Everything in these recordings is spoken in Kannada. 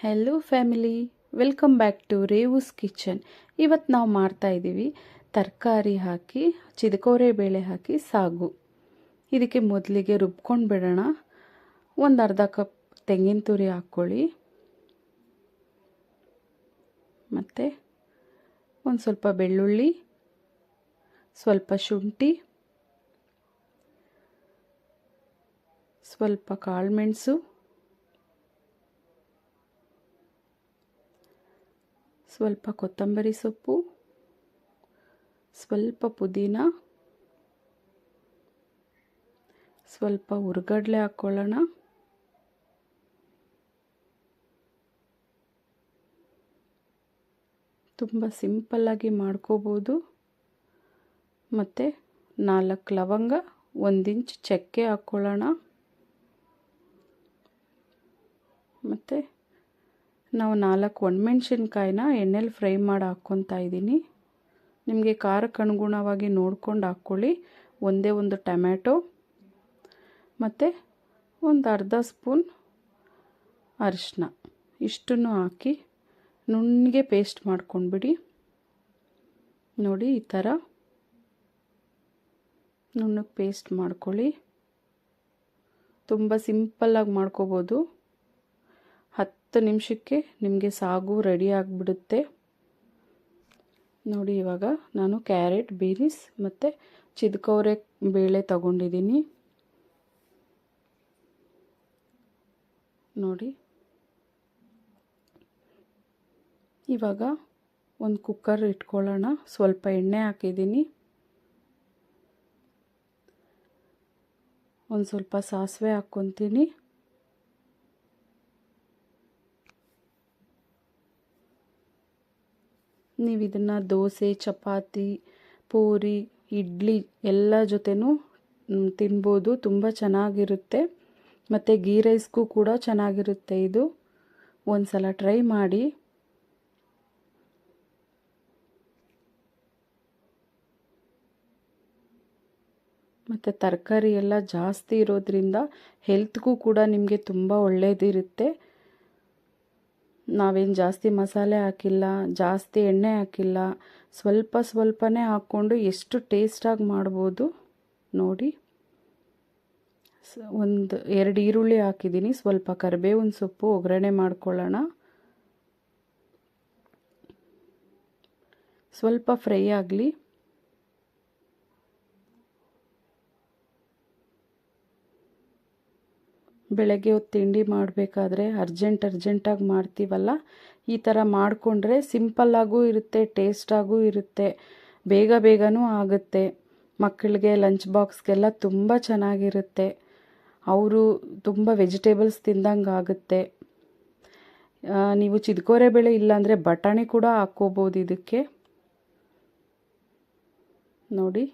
Hello family welcome back to Revu's kitchen ಇವತ್ತು ನಾವು ಮಾಡ್ತಾ ಇದ್ದೀವಿ ತರಕಾರಿ ಹಾಕಿ, ಚಿದಕೋರೆ ಬೇಳೆ ಹಾಕಿ ಸಾಗು. ಇದಕ್ಕೆ ಮೊದಲಿಗೆ ರುಬ್ಕೊಂಡು ಬಿಡೋಣ. ಒಂದು ಅರ್ಧ ಕಪ್ ತೆಂಗಿನ ತುರಿ ಹಾಕ್ಕೊಳ್ಳಿ. ಮತ್ತು ಒಂದು ಸ್ವಲ್ಪ ಬೆಳ್ಳುಳ್ಳಿ, ಸ್ವಲ್ಪ ಶುಂಠಿ, ಸ್ವಲ್ಪ ಕಾಳುಮೆಣಸು ಸ್ವಲ್ಪ ಕೊತ್ತಂಬರಿ ಸೊಪ್ಪು, ಸ್ವಲ್ಪ ಪುದೀನ, ಸ್ವಲ್ಪ ಹುರ್ಗಡ್ಲೆ ಹಾಕ್ಕೊಳ್ಳೋಣ ತುಂಬ ಸಿಂಪಲ್ಲಾಗಿ ಮಾಡ್ಕೋಬೋದು. ಮತ್ತು ನಾಲ್ಕು ಲವಂಗ, ಒಂದು ಇಂಚ್ ಚಕ್ಕೆ ಹಾಕ್ಕೊಳ್ಳೋಣ ಮತ್ತು ನಾವು ನಾಲ್ಕು ಒಣಮೆಣ್ಸಿನ್ಕಾಯಿನ ಎಣ್ಣೆಲಿ ಫ್ರೈ ಮಾಡಿ ಹಾಕ್ಕೊತಾ ಇದ್ದೀನಿ. ನಿಮಗೆ ಖಾರಕ್ಕೆ ಅನುಗುಣವಾಗಿ ನೋಡ್ಕೊಂಡು ಹಾಕ್ಕೊಳ್ಳಿ. ಒಂದೇ ಒಂದು ಟೊಮ್ಯಾಟೊ ಮತ್ತು ಒಂದು ಅರ್ಧ ಸ್ಪೂನ್ ಅರಿಶಿನ ಇಷ್ಟನ್ನು ಹಾಕಿ ನುಣ್ಣಗೆ ಪೇಸ್ಟ್ ಮಾಡ್ಕೊಂಡ್ಬಿಡಿ. ನೋಡಿ, ಈ ಥರ ನುಣ್ಣಗೆ ಪೇಸ್ಟ್ ಮಾಡ್ಕೊಳ್ಳಿ. ತುಂಬ ಸಿಂಪಲ್ಲಾಗಿ ಮಾಡ್ಕೋಬೋದು. ಹತ್ತು ನಿಮಿಷಕ್ಕೆ ನಿಮಗೆ ಸಾಗು ರೆಡಿ ಆಗಿಬಿಡುತ್ತೆ. ನೋಡಿ ಇವಾಗ ನಾನು ಕ್ಯಾರೆಟ್ ಬೀನ್ಸ್ ಮತ್ತು ಚಿದ್ಕೌರೆ ಬೇಳೆ ತಗೊಂಡಿದ್ದೀನಿ. ನೋಡಿ. ಇವಾಗ ಒಂದು ಕುಕ್ಕರ್ ಇಟ್ಕೊಳ್ಳೋಣ. ಸ್ವಲ್ಪ ಎಣ್ಣೆ ಹಾಕಿದ್ದೀನಿ. ಒಂದು ಸ್ವಲ್ಪ ಸಾಸಿವೆ ಹಾಕ್ಕೊತೀನಿ. ನೀವು ಇದನ್ನು ದೋಸೆ, ಚಪಾತಿ, ಪೂರಿ, ಇಡ್ಲಿ ಎಲ್ಲ ಜೊತೆನೂ ತಿನ್ಬೋದು. ತುಂಬ ಚೆನ್ನಾಗಿರುತ್ತೆ. ಮತ್ತು ಗೀ ರೈಸ್ಗೂ ಕೂಡ ಚೆನ್ನಾಗಿರುತ್ತೆ ಇದು. ಒಂದು ಸಲ ಟ್ರೈ ಮಾಡಿ. ಮತ್ತು ತರಕಾರಿ ಎಲ್ಲ ಜಾಸ್ತಿ ಇರೋದ್ರಿಂದ ಹೆಲ್ತ್ಗೂ ಕೂಡ ನಿಮಗೆ ತುಂಬ ಒಳ್ಳೆಯದಿರುತ್ತೆ ನಾವೇನು ಜಾಸ್ತಿ ಮಸಾಲೆ ಹಾಕಿಲ್ಲ, ಜಾಸ್ತಿ ಎಣ್ಣೆ ಹಾಕಿಲ್ಲ, ಸ್ವಲ್ಪ ಸ್ವಲ್ಪನೇ ಹಾಕ್ಕೊಂಡು ಎಷ್ಟು ಟೇಸ್ಟಾಗಿ ಮಾಡ್ಬೋದು ನೋಡಿ. ಒಂದು ಎರಡು ಈರುಳ್ಳಿ ಹಾಕಿದ್ದೀನಿ, ಸ್ವಲ್ಪ ಕರಿಬೇವಿನ ಸೊಪ್ಪು ಒಗ್ಗರಣೆ ಮಾಡ್ಕೊಳ್ಳೋಣ. ಸ್ವಲ್ಪ ಫ್ರೈ ಆಗಲಿ. ಬೆಳಗ್ಗೆ ಹೊತ್ತು ತಿಂಡಿ ಮಾಡಬೇಕಾದ್ರೆ ಅರ್ಜೆಂಟ್ ಅರ್ಜೆಂಟಾಗಿ ಮಾಡ್ತೀವಲ್ಲ? ಈ ಥರ ಮಾಡಿಕೊಂಡ್ರೆ ಸಿಂಪಲ್ಲಾಗೂ ಇರುತ್ತೆ ಟೇಸ್ಟಾಗೂ ಇರುತ್ತೆ, ಬೇಗ ಬೇಗನೂ ಆಗುತ್ತೆ. ಮಕ್ಕಳಿಗೆ ಲಂಚ್ ಬಾಕ್ಸ್ಗೆಲ್ಲ ತುಂಬ ಚೆನ್ನಾಗಿರುತ್ತೆ. ಅವರು ತುಂಬ ವೆಜಿಟೇಬಲ್ಸ್ ತಿಂದಂಗೆ ಆಗುತ್ತೆ. ನೀವು ಚಿದ್ಕೋರೆ ಬೆಳೆ ಇಲ್ಲಾಂದರೆ ಬಟಾಣಿ ಕೂಡ ಹಾಕ್ಕೋಬೋದು ಇದಕ್ಕೆ. ನೋಡಿ,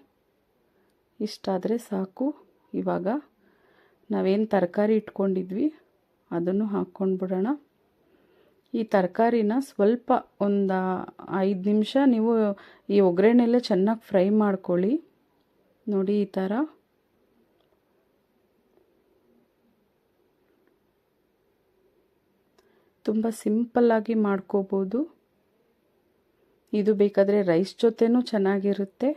ಇಷ್ಟಾದರೆ ಸಾಕು ಇವಾಗ. ನಾವೇನು ತರಕಾರಿ ಇಟ್ಕೊಂಡಿದ್ವಿ, ಅದನ್ನು ಹಾಕ್ಕೊಂಡು ಬಿಡೋಣ ಈ ತರಕಾರಿನ ಸ್ವಲ್ಪ ಒಂದು ಐದು ನಿಮಿಷ ನೀವು ಈ ಒಗ್ಗರಣೆಲ್ಲೇ ಚೆನ್ನಾಗಿ ಫ್ರೈ ಮಾಡ್ಕೊಳ್ಳಿ. ನೋಡಿ ಈ ಥರ ತುಂಬ ಸಿಂಪಲ್ಲಾಗಿ ಮಾಡ್ಕೋಬೋದು. ಇದು ಬೇಕಾದರೆ ರೈಸ್ ಜೊತೆನೂ ಚೆನ್ನಾಗಿರುತ್ತೆ.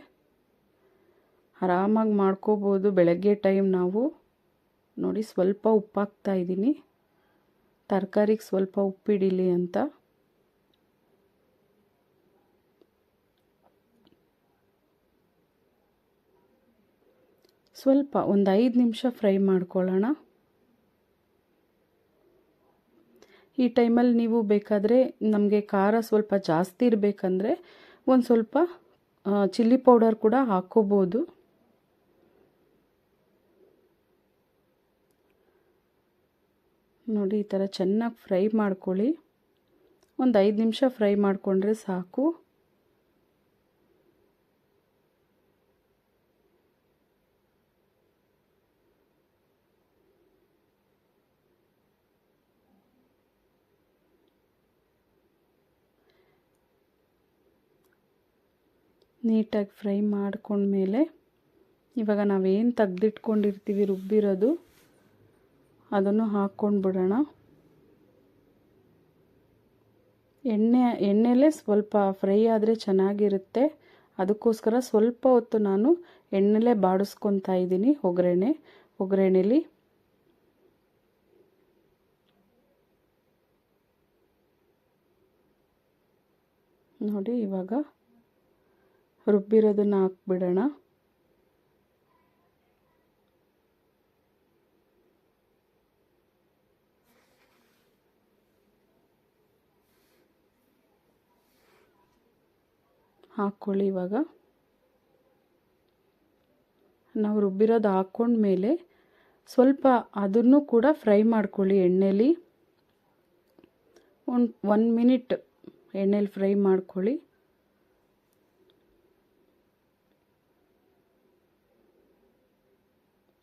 ಆರಾಮಾಗಿ ಮಾಡ್ಕೋಬೋದು ಬೆಳಗ್ಗೆ ಟೈಮ್ ನಾವು. ನೋಡಿ, ಸ್ವಲ್ಪ ಉಪ್ಪು ಹಾಕ್ತಾ ಇದ್ದೀನಿ. ತರಕಾರಿಗೆ ಸ್ವಲ್ಪ ಉಪ್ಪಿಡಿಲಿ ಅಂತ. ಸ್ವಲ್ಪ ಒಂದು ಐದು ನಿಮಿಷ ಫ್ರೈ ಮಾಡ್ಕೊಳ್ಳೋಣ. ಈ ಟೈಮಲ್ಲಿ ನೀವು ಬೇಕಾದರೆ ನಮಗೆ ಖಾರ ಸ್ವಲ್ಪ ಜಾಸ್ತಿ ಇರಬೇಕಂದ್ರೆ ಒಂದು ಸ್ವಲ್ಪ ಚಿಲ್ಲಿ ಪೌಡರ್ ಕೂಡ ಹಾಕ್ಕೋಬೋದು ನೋಡಿ, ಈ ಥರ ಚೆನ್ನಾಗಿ ಫ್ರೈ ಮಾಡ್ಕೊಳ್ಳಿ. ಒಂದು ಐದು ನಿಮಿಷ ಫ್ರೈ ಮಾಡಿಕೊಂಡ್ರೆ ಸಾಕು. ನೀಟಾಗಿ ಫ್ರೈ ಮಾಡ್ಕೊಂಡ್ಮೇಲೆ ಇವಾಗ ನಾವೇನು ತೆಗ್ದಿಟ್ಕೊಂಡಿರ್ತೀವಿ ರುಬ್ಬಿರೋದು ಅದನ್ನು ಹಾಕ್ಕೊಂಡು ಬಿಡೋಣ ಎಣ್ಣೆ, ಎಣ್ಣೆಲೇ ಸ್ವಲ್ಪ ಫ್ರೈ ಆದರೆ ಚೆನ್ನಾಗಿರುತ್ತೆ. ಅದಕ್ಕೋಸ್ಕರ ಸ್ವಲ್ಪ ಹೊತ್ತು ನಾನು ಎಣ್ಣೆಲೇ ಬಾಡಿಸ್ಕೊತಾ ಇದ್ದೀನಿ ಒಗ್ಗರಣೆ. ಒಗ್ಗರಣೆಲಿ ನೋಡಿ ಇವಾಗ ರುಬ್ಬಿರೋದನ್ನು ಹಾಕ್ಬಿಡೋಣ. ಹಾಕ್ಕೊಳ್ಳಿ ಇವಾಗ. ನಾವು ರುಬ್ಬಿರೋದು ಹಾಕ್ಕೊಂಡ್ಮೇಲೆ ಸ್ವಲ್ಪ ಅದನ್ನು ಕೂಡ ಫ್ರೈ ಮಾಡ್ಕೊಳ್ಳಿ ಎಣ್ಣೆಲಿ. ಒಂದು ಒನ್ ಮಿನಿಟ್ ಎಣ್ಣೆಲಿ ಫ್ರೈ ಮಾಡ್ಕೊಳ್ಳಿ.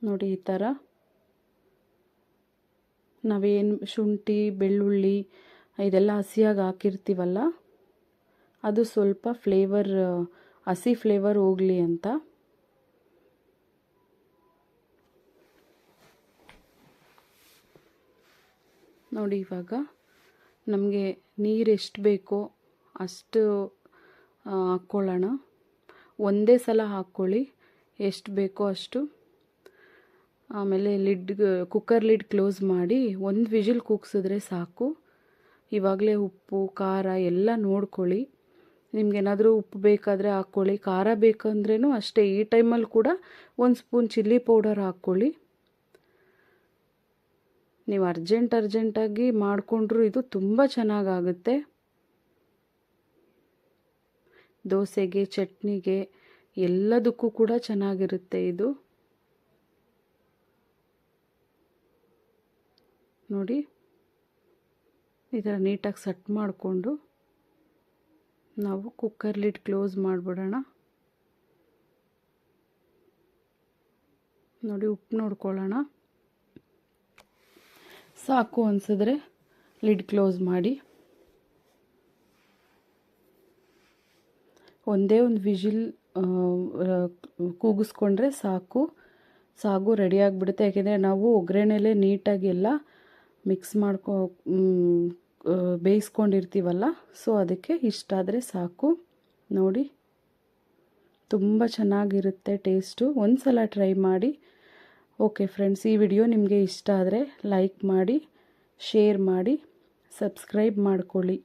ನೋಡಿ ಈ ಥರ. ನಾವೇನು ಶುಂಠಿ, ಬೆಳ್ಳುಳ್ಳಿ, ಇದೆಲ್ಲ ಹಸಿಯಾಗಿ ಹಾಕಿರ್ತೀವಲ್ಲ? ಅದು ಸ್ವಲ್ಪ ಫ್ಲೇವರ್ ಹಸಿ ಫ್ಲೇವರ್ ಹೋಗಲಿ ಅಂತ. ನೋಡಿ ಇವಾಗ ನಮಗೆ ನೀರು ಎಷ್ಟು ಬೇಕೋ ಅಷ್ಟು ಹಾಕ್ಕೊಳ್ಳೋಣ. ಒಂದೇ ಸಲ ಹಾಕ್ಕೊಳ್ಳಿ, ಎಷ್ಟು ಬೇಕೋ ಅಷ್ಟು. ಆಮೇಲೆ ಲಿಡ್ ಕುಕ್ಕರ್ ಲಿಡ್ ಕ್ಲೋಸ್ ಮಾಡಿ ಒಂದು ವಿಜಿಲ್ ಕೂಗ್ಸಿದ್ರೆ ಸಾಕು. ಇವಾಗಲೇ ಉಪ್ಪು, ಖಾರ ಎಲ್ಲ ನೋಡ್ಕೊಳ್ಳಿ. ನಿಮ್ಗೇನಾದರೂ ಉಪ್ಪು ಬೇಕಾದರೆ ಹಾಕ್ಕೊಳ್ಳಿ, ಖಾರ ಬೇಕಂದ್ರೂ ಅಷ್ಟೇ. ಈ ಟೈಮಲ್ಲಿ ಕೂಡ ಒಂದು ಸ್ಪೂನ್ ಚಿಲ್ಲಿ ಪೌಡರ್ ಹಾಕ್ಕೊಳ್ಳಿ. ನೀವು ಅರ್ಜೆಂಟ್ ಅರ್ಜೆಂಟಾಗಿ ಮಾಡಿಕೊಂಡ್ರೂ ಇದು ತುಂಬ ಚೆನ್ನಾಗಾಗುತ್ತೆ. ದೋಸೆಗೆ, ಚಟ್ನಿಗೆ, ಎಲ್ಲದಕ್ಕೂ ಕೂಡ ಚೆನ್ನಾಗಿರುತ್ತೆ ಇದು. ನೋಡಿ, ಈ ಥರ ನೀಟಾಗಿ ಸಟ್ ಮಾಡಿಕೊಂಡು ನಾವು ಕುಕ್ಕರ್ ಲಿಡ್ ಕ್ಲೋಸ್ ಮಾಡಿಬಿಡೋಣ. ನೋಡಿ ಉಪ್ಪು ನೋಡ್ಕೊಳ್ಳೋಣ. ಸಾಕು ಅನಿಸಿದ್ರೆ ಲಿಡ್ ಕ್ಲೋಸ್ ಮಾಡಿ. ಒಂದೇ ಒಂದು ವಿಜಿಲ್ ಕೂಗಿಸ್ಕೊಂಡ್ರೆ ಸಾಕು. ಸಾಗು ರೆಡಿ ಆಗಿಬಿಡುತ್ತೆ. ಯಾಕೆಂದರೆ ನಾವು ಒಗ್ಗರಣೆಲೆ ನೀಟಾಗಿ ಎಲ್ಲ ಮಿಕ್ಸ್ ಮಾಡ್ಕೊ ಬೇಯಿಸ್ಕೊಂಡಿರ್ತೀವಲ್ಲ ಸೊ ಅದಕ್ಕೆ ಇಷ್ಟಾದರೆ ಸಾಕು. ನೋಡಿ, ತುಂಬ ಚೆನ್ನಾಗಿರುತ್ತೆ ಟೇಸ್ಟು ಒಂದು ಸಲ ಟ್ರೈ ಮಾಡಿ. ಓಕೆ ಫ್ರೆಂಡ್ಸ್ ಈ ವಿಡಿಯೋ ನಿಮಗೆ ಇಷ್ಟ ಆದರೆ ಲೈಕ್ ಮಾಡಿ ಶೇರ್ ಮಾಡಿ ಸಬ್ಸ್ಕ್ರೈಬ್ ಮಾಡ್ಕೊಳ್ಳಿ.